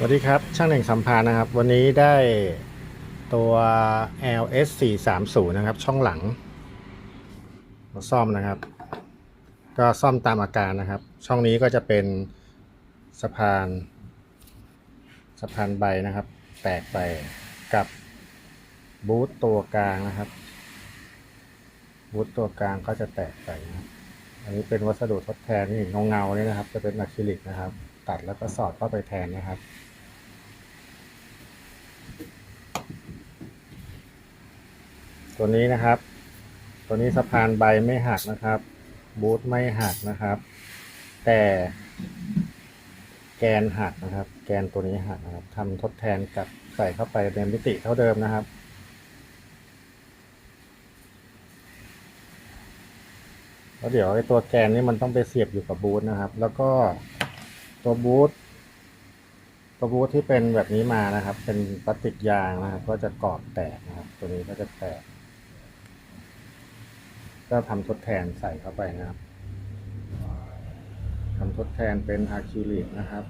สวัสดีครับ ช่างหนึ่งสัมพานนะครับ วันนี้ได้ตัว LS 4 3 0นะครับ ช่องหลังมาซ่อมนะครับ ก็ซ่อมตามอาการนะครับ ช่องนี้ก็จะเป็นสะพาน สะพานใบนะครับ แตกไปกับบูทตัวกลางนะครับบูทตัวกลางก็จะแตกไปนะครับอันนี้เป็นวัสดุทดแทนนี่เงาๆนี่นะครับ จะเป็นอะคริลิกนะครับ ตัดแล้วก็สอดเข้าไปแทนนะครับ ตัวนี้นะครับ ตัวนี้สะพานใบไม่หักนะครับ บูทไม่หักนะครับ แต่แกนหักนะครับ แกนตัวนี้หักนะครับทำทดแทนกับใส่เข้าไปในมิติเท่าเดิมนะครับแล้วเดี๋ยวไอ้ตัวแกนนี่มันต้องไปเสียบอยู่กับบูทนะครับ แล้วก็ ตัวบูทตัวบูทที่เป็นแบบนี้มานะครับ เป็นพลาสติกยางนะครับ ก็จะกรอบแตกนะครับ ตัวนี้ก็จะแตก ก็ทำทดแทนใส่เข้าไปนะครับทำทดแทนเป็นอะคริลิกนะครับ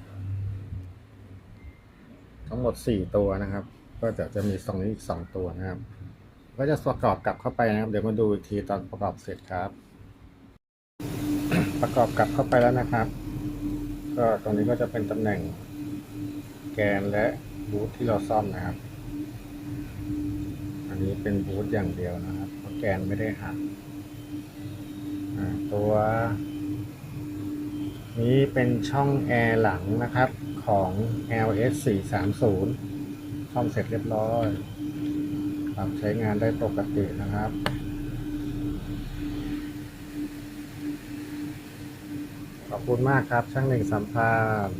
ทั้งหมดสี่ตัวนะครับ ก็จะจะมีตรงนี้อีกสองตัวนะครับ ก็จะประกอบกลับเข้าไปนะครับ เดี๋ยวมาดูอีกทีตอนประกอบเสร็จครับ ประกอบกลับเข้าไปแล้วนะครับ ก็ตรงนี้ก็จะเป็นตำแหน่งแกนและบูทที่เราซ่อมนะครับ อันนี้เป็นบูทอย่างเดียวนะครับเพราะแกนไม่ได้หักตัว นี้เป็นช่องแอร์หลังนะครับของ LS 430ซ่อมเสร็จเรียบร้อยครับใช้งานได้ปกตินะครับ ขอบคุณมากครับ ช่างหนึ่งสัมภาษณ์